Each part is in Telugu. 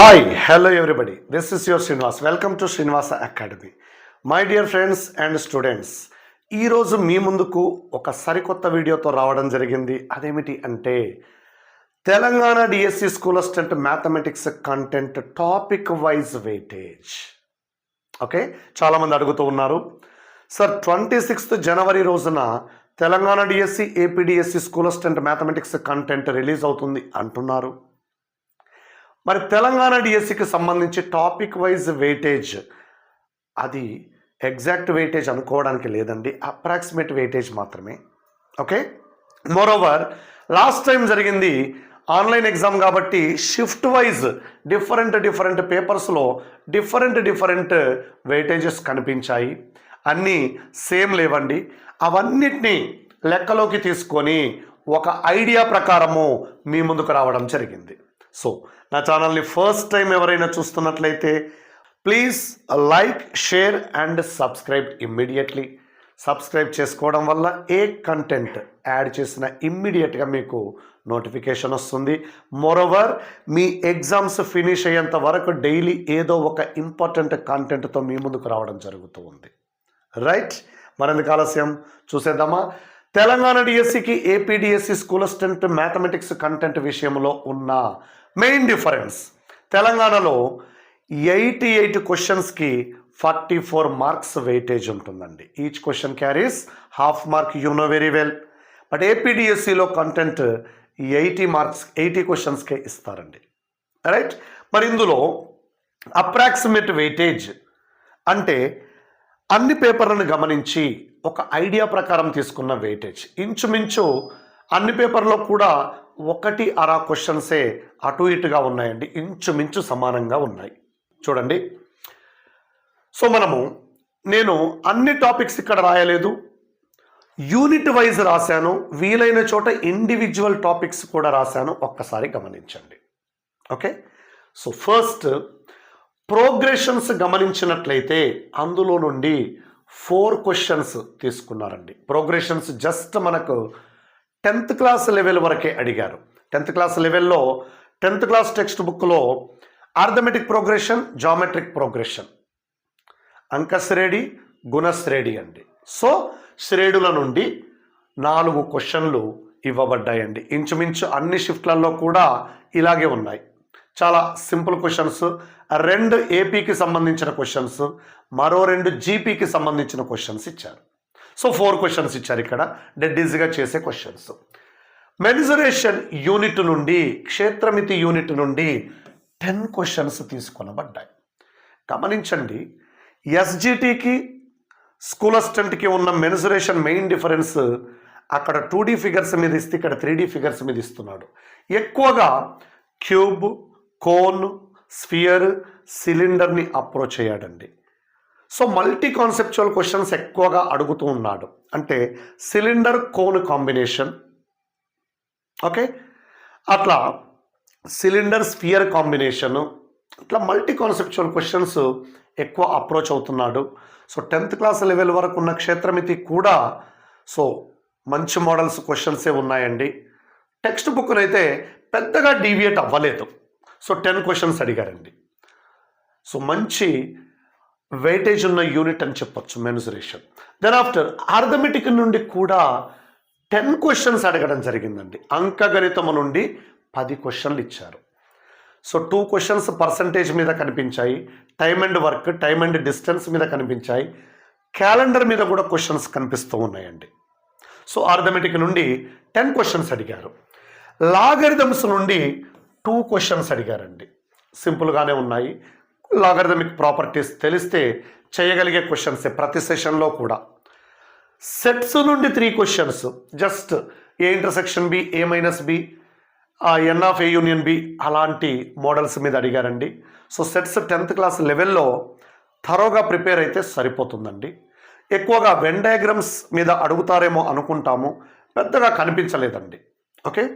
Hi hello everybody this is your Srinivas welcome to Srinivasa academy my dear friends and students ఈరోజు మీ ముందుకు ఒక సరికొత్త వీడియోతో రావడం జరిగింది. అదేమిటి అంటే Telangana DSC school assistant mathematics content topic wise weightage okay చాలామంది అడుగుతూ ఉన్నారు. సార్ ట్వంటీ సిక్స్త్ జనవరి రోజున Telangana DSC AP DSC school assistant mathematics content release అవుతుంది అంటున్నారు. మరి తెలంగాణ డిఎస్సికి సంబంధించి టాపిక్ వైజ్ వెయిటేజ్ అది ఎగ్జాక్ట్ వెయిటేజ్ అనుకోవడానికి లేదండి అప్రాక్సిమేట్ వెయిటేజ్ మాత్రమే. ఓకే? మోరోవర్ లాస్ట్ టైం జరిగింది ఆన్లైన్ ఎగ్జామ్ కాబట్టి షిఫ్ట్ వైజ్ డిఫరెంట్ డిఫరెంట్ పేపర్స్లో డిఫరెంట్ డిఫరెంట్ వెయిటేజెస్ కనిపించాయి. అన్నీ సేమ్ లేవండి. అవన్నిటినీ లెక్కలోకి తీసుకొని ఒక ఐడియా ప్రకారము మీ ముందుకు రావడం జరిగింది. సో నా ఛానల్ని ఫస్ట్ టైం ఎవరైనా చూస్తున్నట్లయితే please like share and subscribe immediately. Subscribe చేసుకోవడం వల్ల ఏ కంటెంట్ యాడ్ చేసిన ఇమ్మీడియట్గా మీకు నోటిఫికేషన్ వస్తుంది. మోరోవర్ మీ ఎగ్జామ్స్ ఫినిష్ అయ్యేంత వరకు డైలీ ఏదో ఒక ఇంపార్టెంట్ కంటెంట్తో మీ ముందుకు రావడం జరుగుతూ ఉంది. రైట్? మరెందుకు ఆలస్యం? చూసేద్దామా? తెలంగాణ డిఎస్సికి AP DSC school assistant mathematics content విషయంలో ఉన్న మెయిన్ డిఫరెన్స్. తెలంగాణలో ఎయిటీ ఎయిట్ క్వశ్చన్స్కి ఫార్టీ ఫోర్ మార్క్స్ వెయిటేజ్ ఉంటుందండి. Each question carries half mark you know very well but ఏపీడిఎస్సిలో content eighty marks eighty క్వశ్చన్స్కే ఇస్తారండి. రైట్ మరి ఇందులో అప్రాక్సిమేట్ వెయిటేజ్ అంటే అన్ని పేపర్లను గమనించి ఒక ఐడియా ప్రకారం తీసుకున్న వెయిటేజ్. ఇంచుమించు అన్ని పేపర్లో కూడా ఒకటి అరా క్వశ్చన్సే అటు ఇటుగా ఉన్నాయండి. ఇంచుమించు సమానంగా ఉన్నాయి. చూడండి. సో మనము నేను అన్ని టాపిక్స్ ఇక్కడ రాయలేదు. యూనిట్ వైజ్ రాశాను. వీలైన చోట ఇండివిజువల్ టాపిక్స్ కూడా రాశాను. ఒక్కసారి గమనించండి. ఓకే? సో ఫస్ట్ ప్రోగ్రెషన్స్ గమనించినట్లయితే అందులో నుండి ఫోర్ క్వశ్చన్స్ తీసుకున్నారండి. ప్రోగ్రెషన్స్ జస్ట్ మనకు టెన్త్ క్లాస్ లెవెల్ వరకే అడిగారు. టెన్త్ క్లాస్ లెవెల్లో టెన్త్ క్లాస్ టెక్స్ట్ బుక్లో ఆర్థమెటిక్ ప్రోగ్రెషన్ జామెట్రిక్ ప్రోగ్రెషన్. అంకశ్రేణి గుణశ్రేణి అండి. సో శ్రేణుల నుండి నాలుగు క్వశ్చన్లు ఇవ్వబడ్డాయండి. ఇంచుమించు అన్ని షిఫ్ట్లలో కూడా ఇలాగే ఉన్నాయి. చాలా సింపుల్ క్వశ్చన్స్ రెండు ఏపీకి సంబంధించిన క్వశ్చన్స్ మరో రెండు జీపీకి సంబంధించిన క్వశ్చన్స్ ఇచ్చారు. సో ఫోర్ క్వశ్చన్స్ ఇచ్చారు ఇక్కడ. డెడ్ ఈజీగా చేసే క్వశ్చన్స్ మెనిజరేషన్ యూనిట్ నుండి క్షేత్రమితి యూనిట్ నుండి టెన్ క్వశ్చన్స్ తీసుకొనబడ్డాయి. గమనించండి ఎస్జిటికి స్కూల్ అసిస్టెంట్కి ఉన్న మెనిజరేషన్ మెయిన్ డిఫరెన్స్ అక్కడ టూ డీ ఫిగర్స్ మీద ఇస్తే ఇక్కడ త్రీ డీ ఫిగర్స్ మీద ఇస్తున్నాడు. ఎక్కువగా క్యూబ్ కోన్ స్ఫియర్ సిలిండర్ని అప్రోచ్ అయ్యాడండి. సో మల్టీ కాన్సెప్చువల్ క్వశ్చన్స్ ఎక్కువగా అడుగుతూ ఉన్నాడు. అంటే సిలిండర్ కోన్ కాంబినేషన్. ఓకే? అట్లా సిలిండర్ స్ఫియర్ కాంబినేషను ఇట్లా మల్టీ కాన్సెప్చువల్ క్వశ్చన్స్ ఎక్కువ అప్రోచ్ అవుతున్నాడు. సో టెన్త్ క్లాస్ లెవెల్ వరకు ఉన్న క్షేత్రమితి కూడా సో మంచి మోడల్స్ క్వశ్చన్సే ఉన్నాయండి. టెక్స్ట్ బుక్నైతే అయితే పెద్దగా డీవియేట్ అవ్వలేదు. సో టెన్ క్వశ్చన్స్ అడిగారండి. సో మంచి వెయిటేజ్ ఉన్న యూనిట్ అని చెప్పొచ్చు మెనుజరేషన్ దెన్ ఆఫ్టర్ ఆర్థమెటిక్ నుండి కూడా టెన్ క్వశ్చన్స్ అడగడం జరిగిందండి. అంకగణితము నుండి పది క్వశ్చన్లు ఇచ్చారు. సో టూ క్వశ్చన్స్ పర్సంటేజ్ మీద కనిపించాయి. Time and work time and distance మీద కనిపించాయి. క్యాలెండర్ మీద కూడా క్వశ్చన్స్ కనిపిస్తూ ఉన్నాయండి. సో ఆర్థమెటిక్ నుండి టెన్ క్వశ్చన్స్ అడిగారు. లాగరిథమ్స్ నుండి టూ క్వశ్చన్స్ అడిగారండి. సింపుల్గానే ఉన్నాయి. లాగరిథమిక్ ప్రాపర్టీస్ తెలిస్తే చేయగలిగే క్వశ్చన్సే ప్రతి సెషన్లో కూడా. సెట్స్ నుండి three questions. Just A intersection B A minus B N of A union B అలాంటి మోడల్స్ మీద అడిగారండి. సో సెట్స్ టెన్త్ క్లాస్ లెవెల్లో థరోగా ప్రిపేర్ అయితే సరిపోతుందండి. ఎక్కువగా వెన్ డయాగ్రామ్స్ మీద అడుగుతారేమో అనుకుంటాము. పెద్దగా కనిపించలేదండి. ఓకే?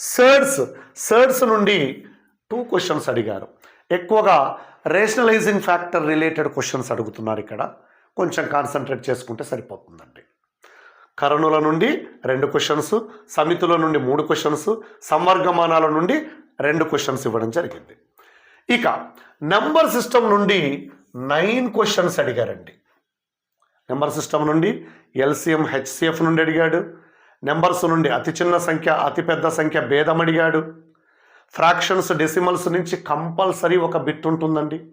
సర్డ్స్ సర్డ్స్ నుండి టూ క్వశ్చన్స్ అడిగారు. ఎక్కువగా రేషనలైజింగ్ ఫ్యాక్టర్ రిలేటెడ్ క్వశ్చన్స్ అడుగుతున్నారు ఇక్కడ. కొంచెం కాన్సన్ట్రేట్ చేసుకుంటే సరిపోతుందండి. కరణుల నుండి రెండు క్వశ్చన్స్ సమితుల నుండి మూడు క్వశ్చన్స్ సంవర్గమానాల నుండి రెండు క్వశ్చన్స్ ఇవ్వడం జరిగింది. ఇక నెంబర్ సిస్టమ్ నుండి నైన్ క్వశ్చన్స్ అడిగారండి. నెంబర్ సిస్టమ్ నుండి ఎల్సిఎం హెచ్సిఎఫ్ నుండి అడిగాడు. నెంబర్స్ నుండి అతి చిన్న సంఖ్య అతి పెద్ద సంఖ్య భేదం అడిగాడు. ఫ్రాక్షన్స్ డెసిమల్స్ నుంచి కంపల్సరీ ఒక బిట్ ఉంటుందండి.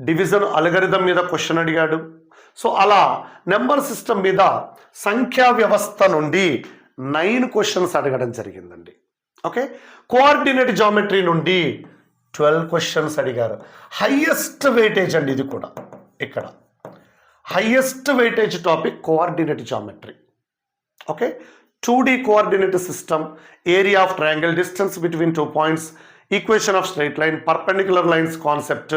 డివిజన్ అలగరిథం మీద క్వశ్చన్ అడిగాడు. సో అలా నెంబర్ సిస్టమ్ మీద సంఖ్యా వ్యవస్థ నుండి నైన్ క్వశ్చన్స్ అడగడం జరిగిందండి. ఓకే? కోఆర్డినేట్ జామెట్రీ నుండి ట్వెల్వ్ క్వశ్చన్స్ అడిగారు. హయ్యెస్ట్ వెయిటేజ్ అండి ఇది కూడా. ఇక్కడ. Highest weightage topic coordinate geometry. Okay? Two D coordinate system area of triangle distance between two points equation of straight line perpendicular lines concept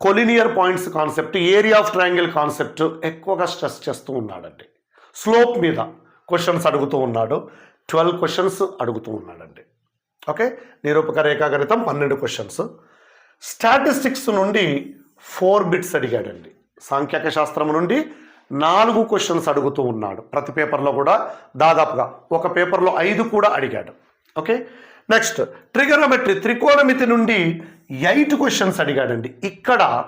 collinear points concept area of triangle concept ఎక్కువగా స్ట్రెస్ చేస్తూ ఉన్నాడండి. స్లోప్ మీద క్వశ్చన్స్ అడుగుతూ ఉన్నాడు. ట్వెల్వ్ క్వశ్చన్స్ అడుగుతూ ఉన్నాడండి. ఓకే? నిరూపక రేఖాగణితం పన్నెండు క్వశ్చన్స్ స్టాటిస్టిక్స్ నుండి ఫోర్ బిట్స్ అడిగాడండి. సాంఖ్యక శాస్త్రం నుండి నాలుగు క్వశ్చన్స్ అడుగుతూ ఉన్నాడు. ప్రతి పేపర్లో కూడా దాదాపుగా ఒక పేపర్లో ఐదు కూడా అడిగాడు. ఓకే నెక్స్ట్ ట్రిగనోమెట్రీ త్రికోణమితి నుండి ఎయిట్ క్వశ్చన్స్ అడిగాడండి. ఇక్కడ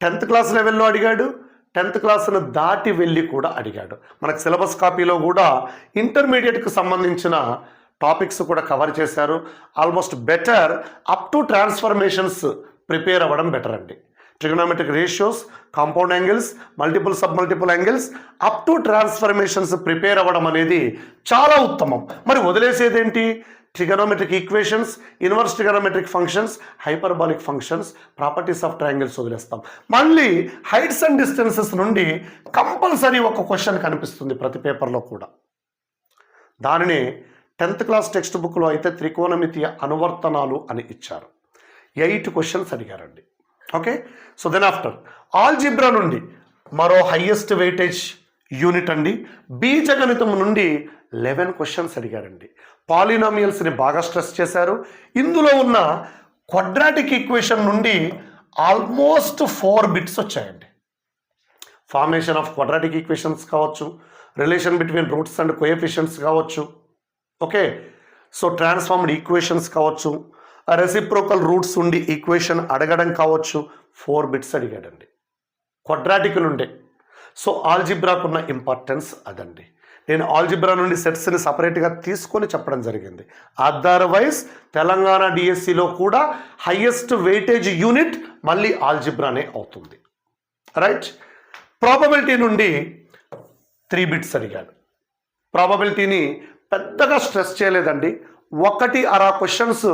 టెన్త్ క్లాస్ లెవెల్లో అడిగాడు. టెన్త్ క్లాస్ను దాటి వెళ్ళి కూడా అడిగాడు. మనకు సిలబస్ కాపీలో కూడా ఇంటర్మీడియట్కి సంబంధించిన టాపిక్స్ కూడా కవర్ చేశారు. Almost better up to transformations prepare అవ్వడం బెటర్ అండి. Trigonometric ratios compound angles multiple sub multiple angles up to transformations prepare అవ్వడం అనేది చాలా ఉత్తమం. మరి వదిలేసేదేంటి trigonometric equations inverse trigonometric functions hyperbolic functions properties of triangles వదిలేస్తాం. మళ్ళీ హైట్స్ అండ్ డిస్టెన్సెస్ నుండి కంపల్సరీ ఒక క్వశ్చన్ కనిపిస్తుంది ప్రతి పేపర్లో కూడా. దానిని టెన్త్ క్లాస్ టెక్స్ట్ బుక్లో అయితే త్రికోణమితి అనువర్తనాలు అని ఇచ్చారు. ఎయిట్ క్వశ్చన్స్ అడిగారండి. Okay so then after algebra నుండి మరో హయ్యెస్ట్ వెయిటేజ్ యూనిట్ అండి. బీజగణితం నుండి లెవెన్ క్వశ్చన్స్ అడిగారండి. పాలినామియల్స్ని బాగా స్ట్రెస్ చేశారు. ఇందులో ఉన్న క్వడ్రాటిక్ ఈక్వేషన్ నుండి ఆల్మోస్ట్ ఫోర్ బిట్స్ వచ్చాయండి. ఫార్మేషన్ ఆఫ్ క్వడ్రాటిక్ ఈక్వేషన్స్ కావచ్చు relation between roots and coefficients కావచ్చు. ఓకే సో ట్రాన్స్ఫార్మ్డ్ ఈక్వేషన్స్ కావచ్చు రెసిప్రోకల్ రూట్స్ ఉండి ఈక్వేషన్ అడగడం కావచ్చు ఫోర్ బిట్స్ అడిగాడండి. క్వడ్రాటికల్ ఉండే. సో ఆల్జిబ్రాకున్న ఇంపార్టెన్స్ అదండి. నేను ఆల్జిబ్రా నుండి సెట్స్ని సపరేట్గా తీసుకొని చెప్పడం జరిగింది. అదర్వైజ్ తెలంగాణ డిఎస్సిలో కూడా హయ్యెస్ట్ వెయిటేజ్ యూనిట్ మళ్ళీ ఆల్జిబ్రానే అవుతుంది. రైట్ ప్రాబబిలిటీ నుండి త్రీ బిట్స్ అడిగాడు. ప్రాబబిలిటీని పెద్దగా స్ట్రెస్ చేయలేదండి. ఒకటి అరా క్వశ్చన్స్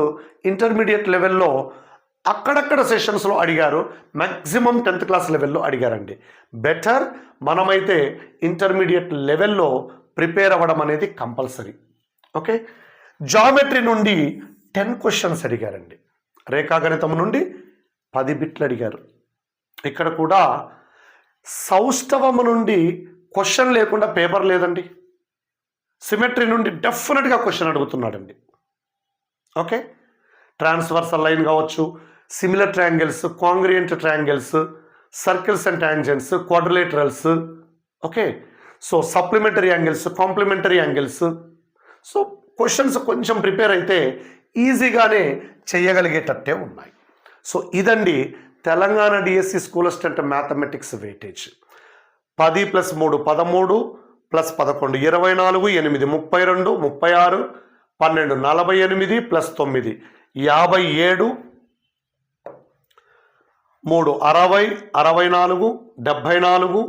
ఇంటర్మీడియట్ లెవెల్లో అక్కడక్కడ సెషన్స్లో అడిగారు. మ్యాక్సిమం టెన్త్ క్లాస్ లెవెల్లో అడిగారండి. బెటర్ మనమైతే ఇంటర్మీడియట్ లెవెల్లో ప్రిపేర్ అవ్వడం అనేది కంపల్సరీ ఓకే జామెట్రీ నుండి టెన్ క్వశ్చన్స్ అడిగారండి. రేఖాగణితం నుండి పది బిట్లు అడిగారు. ఇక్కడ కూడా సౌష్ఠవము నుండి క్వశ్చన్ లేకుండా పేపర్ లేదండి. సిమెట్రీ నుండి డెఫినెట్గా క్వశ్చన్ అడుగుతున్నాడండి. ఓకే? ట్రాన్స్వర్సల్ లైన్ కావచ్చు similar triangles congruent triangles circles and tangents quadrilaterals. Okay? So supplementary angles complementary angles. So questions కొంచెం ప్రిపేర్ అయితే ఈజీగానే చేయగలిగేటట్టే ఉన్నాయి. సో ఇదండి Telangana DSC school assistant mathematics weightage. పది ప్లస్ మూడు పదమూడు ప్లస్ పదకొండు ఇరవై నాలుగు ఎనిమిది ముప్పై రెండు ముప్పై ఆరు పన్నెండు నలభై ఎనిమిది ప్లస్ తొమ్మిది యాభై ఏడు మూడు అరవై అరవై నాలుగు డెబ్భై నాలుగు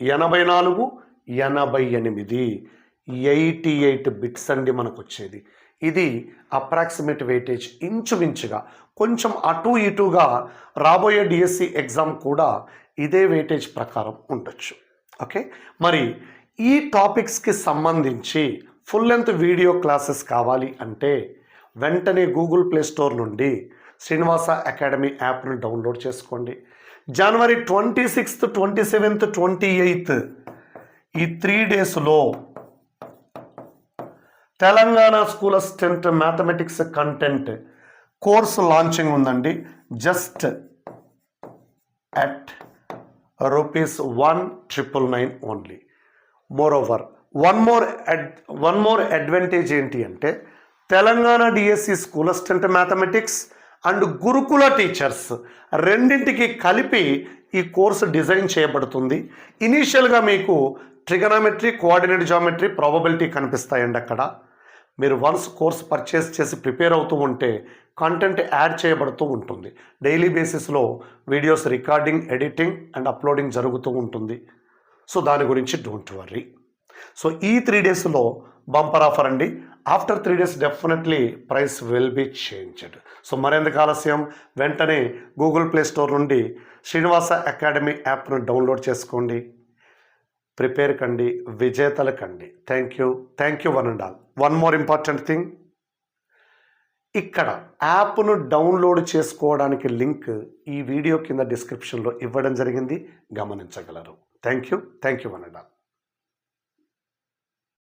ఎనభై నాలుగు ఎనభై ఎనిమిది. ఎయిటీ ఎయిట్ బిట్స్ అండి మనకు వచ్చేది ఇది అప్రాక్సిమేట్ వెయిటేజ్ ఇంచుమించుగా కొంచెం అటు ఇటుగా రాబోయే డిఎస్సి ఎగ్జామ్ కూడా ఇదే వెయిటేజ్ ప్రకారం ఉండొచ్చు. ఓకే? మరి ఈ టాపిక్స్కి సంబంధించి ఫుల్ లెంత్ వీడియో క్లాసెస్ కావాలి అంటే వెంటనే గూగుల్ ప్లే స్టోర్ నుండి శ్రీనివాస అకాడమీ యాప్ను డౌన్లోడ్ చేసుకోండి. జనవరి twenty sixth twenty seventh twenty eighth ఈ త్రీ డేస్లో Telangana school assistant mathematics content course launching ఉందండి. Just at rupees one triple nine only moreover one more add one more advantage ఏంటి అంటే Telangana DSC school assistant mathematics and Gurukula teachers రెండింటికి కలిపి ఈ కోర్సు డిజైన్ చేయబడుతుంది. ఇనీషియల్గా మీకు ట్రిగనామెట్రీ కోఆర్డినేట్ జామెట్రీ ప్రాబబిలిటీ కనిపిస్తాయండి అక్కడ. మీరు వన్స్ కోర్స్ పర్చేస్ చేసి ప్రిపేర్ అవుతూ ఉంటే కంటెంట్ యాడ్ చేయబడుతూ ఉంటుంది. డైలీ బేసిస్లో videos recording editing and uploading జరుగుతూ ఉంటుంది. సో దాని గురించి డోంట్ వర్రీ సో ఈ త్రీ డేస్లో బంపర్ ఆఫర్ అండి. After three days definitely price will be changed. So మరెందుకు ఆలస్యం? వెంటనే గూగుల్ ప్లే స్టోర్ నుండి శ్రీనివాస అకాడమీ యాప్ను డౌన్లోడ్ చేసుకోండి. ప్రిపేర్ కండి విజేతలు కండి. Thank you. Thank you one and all. One more important thing. ఇక్కడ యాప్ను డౌన్లోడ్ చేసుకోవడానికి లింక్ ఈ వీడియో కింద డిస్క్రిప్షన్లో ఇవ్వడం జరిగింది. గమనించగలరు. Thank you thank you one and all